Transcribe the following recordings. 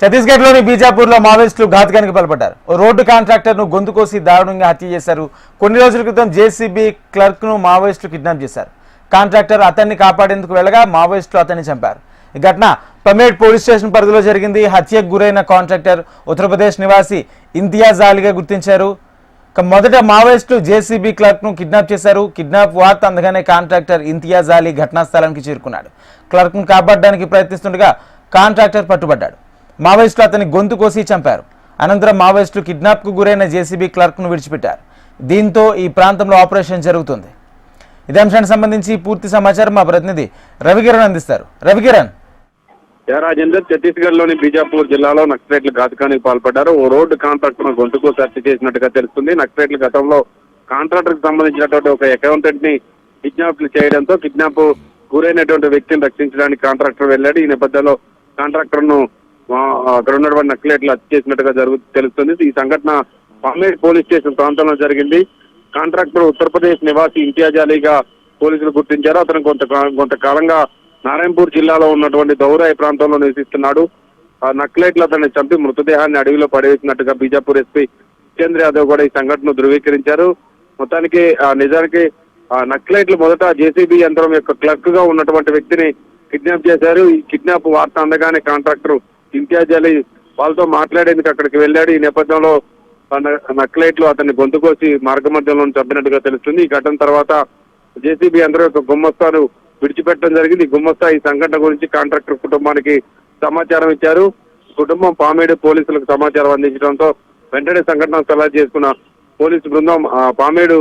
ఛత్తీస్గఢ్లోని బీజాపూర్లో మావోయిస్టులు ఘాతుకానికి పాల్పడ్డారు. ఓ రోడ్డు కాంట్రాక్టర్ను గొంతు కోసి దారుణంగా హత్య చేశారు. కొన్ని రోజుల క్రితం జేసీబీ క్లర్క్ను మావోయిస్టులు కిడ్నాప్ చేశారు. కాంట్రాక్టర్ అతన్ని కాపాడేందుకు వెళ్ళగా మావోయిస్టులు అతన్ని చంపారు. ఈ ఘటన పమేడ్ పోలీస్ స్టేషన్ పరిధిలో జరిగింది. హత్యకు గురైన కాంట్రాక్టర్ ఉత్తరప్రదేశ్ నివాసి ఇంతియాజ్ అలీగా గుర్తించారు. మొదట మావోయిస్టులు జేసీబీ క్లర్క్ను కిడ్నాప్ చేశారు. కిడ్నాప్ వార్త అందగానే కాంట్రాక్టర్ ఇంతియాజ్ అలీ ఘటనా స్థలానికి చేరుకున్నాడు. క్లర్క్ను కాపాడడానికి ప్రయత్నిస్తుండగా కాంట్రాక్టర్ పట్టుబడ్డాడు. మావోయిస్టులు అతని గొంతు కోసి చంపారు. అనంతరం మావోయిస్టులు కిడ్నాప్కు గురైన జేసీబీ క్లర్క్ను విడిచిపెట్టారు. దీంతో ఈ ప్రాంతంలో ఆపరేషన్ జరుగుతుంది. ఇదే అంశానికి సంబంధించి పూర్తి సమాచారం మా ప్రతినిధి రవికిరణ్ అందిస్తారు. రవికిరణ్. రాజేందర్ ఛత్తీస్గఢ్లోని బీజాపూర్ జిల్లాలో నక్సలైట్లు ఘాతకానికి పాల్పడ్డారు. ఓ రోడ్డు కాంట్రాక్టర్ గొంతుకు సెర్చ్ చేసినట్టుగా తెలుస్తుంది. నక్సలైట్లు గతంలో కాంట్రాక్టర్కి సంబంధించినటువంటి ఒక అకౌంటెంట్ని కిడ్నాప్ చేయడంతో కిడ్నాప్ గురైనటువంటి వ్యక్తిని రక్షించడానికి కాంట్రాక్టర్ వెళ్ళాడు. ఈ నేపథ్యంలో కాంట్రాక్టర్ను అక్కడ ఉన్నటువంటి నక్సలైట్లు హత్య చేసినట్టుగా జరుగు తెలుస్తుంది. ఈ సంఘటన పామేడ్ పోలీస్ స్టేషన్ ప్రాంతంలో జరిగింది. కాంట్రాక్టర్ ఉత్తరప్రదేశ్ నివాసి ఇంతియాజ్ అలీగా పోలీసులు గుర్తించారు. అతను కొంత కొంతకాలంగా నారాయణపూర్ జిల్లాలో ఉన్నటువంటి దౌరాయి ప్రాంతంలో నివసిస్తున్నాడు. ఆ నక్లైట్లు అతన్ని చంపి మృతదేహాన్ని అడవిలో పడవేసినట్టుగా బీజాపూర్ ఎస్పీ జితేంద్ర యాదవ్ కూడా ఈ సంఘటనను ధృవీకరించారు. మొత్తానికి ఆ నిజానికి ఆ నక్లైట్లు మొదట జేసీబీ యంత్రం యొక్క క్లర్క్గా ఉన్నటువంటి వ్యక్తిని కిడ్నాప్ చేశారు. ఈ కిడ్నాప్ వార్త అందగానే కాంట్రాక్టర్ ఇంతియాజ్ అలీ వాళ్ళతో మాట్లాడేందుకు అక్కడికి వెళ్ళాడు. ఈ నేపథ్యంలో ఆ నక్లైట్లు అతన్ని గొంతు కోసి మార్గ మధ్యంలో చంపినట్టుగా తెలుస్తుంది. ఈ ఘటన తర్వాత జేసీబీ అందరూ యొక్క గుమ్మస్తాను విడిచిపెట్టడం జరిగింది. ఈ గుమ్మస్తా ఈ సంఘటన గురించి కాంట్రాక్టర్ కుటుంబానికి సమాచారం ఇచ్చారు. కుటుంబం పామేడు పోలీసులకు సమాచారం అందించడంతో వెంటనే సంఘటన సలహా చేసుకున్న పోలీసు బృందం ఆ, పామేడు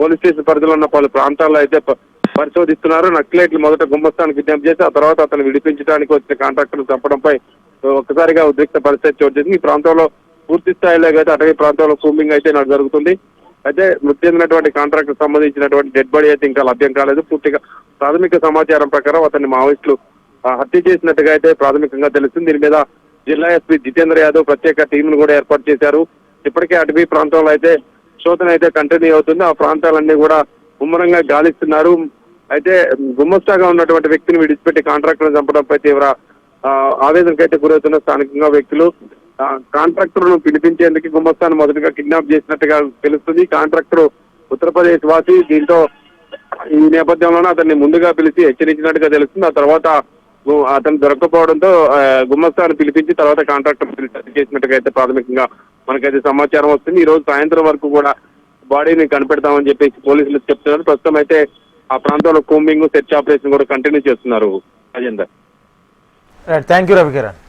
పోలీస్ స్టేషన్ పరిధిలో ఉన్న పలు ప్రాంతాల్లో అయితే పరిశోధిస్తున్నారు. నక్లైట్లు మొదట గుమ్మస్థానికి కిడ్నాప్ చేసి ఆ తర్వాత అతను విడిపించడానికి వచ్చిన కాంట్రాక్టర్ చంపడంపై ఒక్కసారిగా ఉద్రిక్త పరిస్థితి చోటు చేసింది ఈ ప్రాంతంలో పూర్తి స్థాయిలో అయితే అటవీ ప్రాంతంలో కూంబింగ్ అయితే నాకు జరుగుతుంది. అయితే మృతి చెందినటువంటి కాంట్రాక్టర్ సంబంధించినటువంటి డెడ్ బాడీ అయితే ఇంకా లభ్యం కాలేదు. పూర్తిగా ప్రాథమిక సమాచారం ప్రకారం అతన్ని మావోయిస్టులు హత్య చేసినట్టుగా అయితే ప్రాథమికంగా తెలుస్తుంది. దీని మీద జిల్లా ఎస్పీ జితేంద్ర యాదవ్ ప్రత్యేక టీంను కూడా ఏర్పాటు చేశారు. ఇప్పటికే అటవీ ప్రాంతంలో అయితే శోధన అయితే కంటిన్యూ అవుతుంది. ఆ ప్రాంతాలన్నీ కూడా ముమ్మరంగా గాలిస్తున్నారు. అయితే గుమ్మస్తాగా ఉన్నటువంటి వ్యక్తిని విడిచిపెట్టి కాంట్రాక్టర్ చంపడంపై తీవ్ర ఆవేదనకైతే గురవుతున్న స్థానికంగా వ్యక్తులు కాంట్రాక్టర్ను పిలిపించేందుకు గుమ్మస్తాను మొదటగా కిడ్నాప్ చేసినట్టుగా తెలుస్తుంది. కాంట్రాక్టర్ ఉత్తరప్రదేశ్ వాసి దీంతో ఈ నేపథ్యంలోనే అతన్ని ముందుగా పిలిచి హెచ్చరించినట్టుగా తెలుస్తుంది. ఆ తర్వాత అతను దొరకకపోవడంతో ఆ, గుమ్మస్తాను పిలిపించి తర్వాత కాంట్రాక్టర్ పిలిచి చేసినట్టుగా అయితే ప్రాథమికంగా మనకైతే సమాచారం వస్తుంది. ఈ రోజు సాయంత్రం వరకు కూడా బాడీని కనిపెడతామని చెప్పేసి పోలీసులు చెప్తున్నారు. ప్రస్తుతం అయితే ఆ ప్రాంతంలో కూంబింగ్ సెర్చ్ ఆపరేషన్ కూడా కంటిన్యూ చేస్తున్నారు. Right. Thank you, Ravi Kiran.